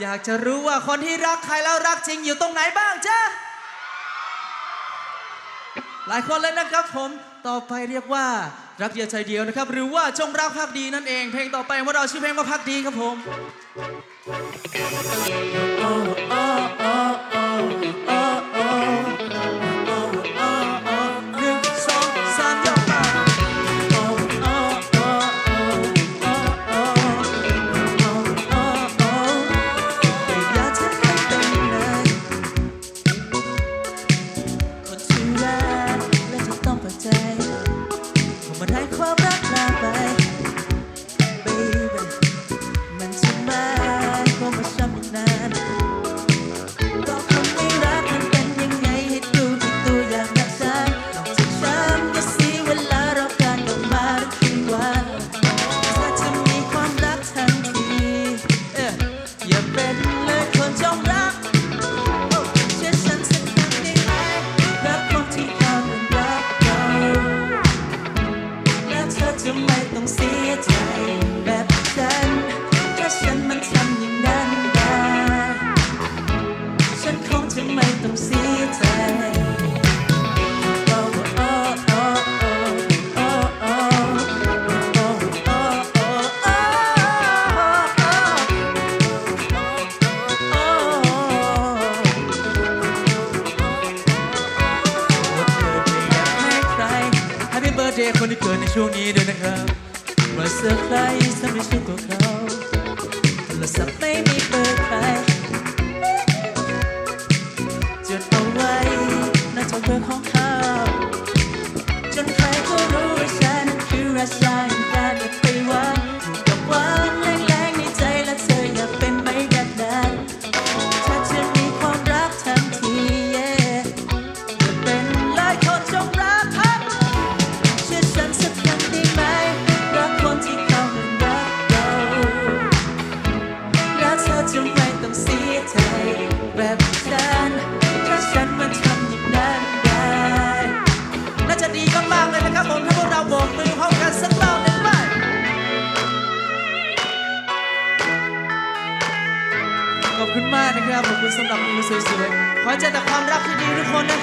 อยากจะรู้ว่าคนที่รักใครแล้วรักจริงอยู่ตรงไหนบ้างจ๊ะ หลายคนเลยนะครับผมต่อไปเรียกว่ารักเดียวใจเดียวนะครับ หรือว่าจงรักภักดีนั่นเอง เพลงต่อไปของเราชื่อเพลงว่าพักดีครับผม ไม่ต้องเสียใจ คนที่เกิดในช่วงนี้ด้วยนะครับมาเซอร์ไพรส์ทำให้ฉันตัวเขาโทรศัพท์ไม่มีเบอร์ใคร แบบฉันถ้าฉันมันทำอย่างนั้นได้ น่าจะดีมากๆเลยนะครับผมถ้าพวกเราโบกมือพร้อมกันสักรอบหนึ่งไปขอบคุณมากนะครับ ขอบคุณสำหรับมือสวยๆ ขอให้เจอแต่ความรักที่ดีทุกคนนะ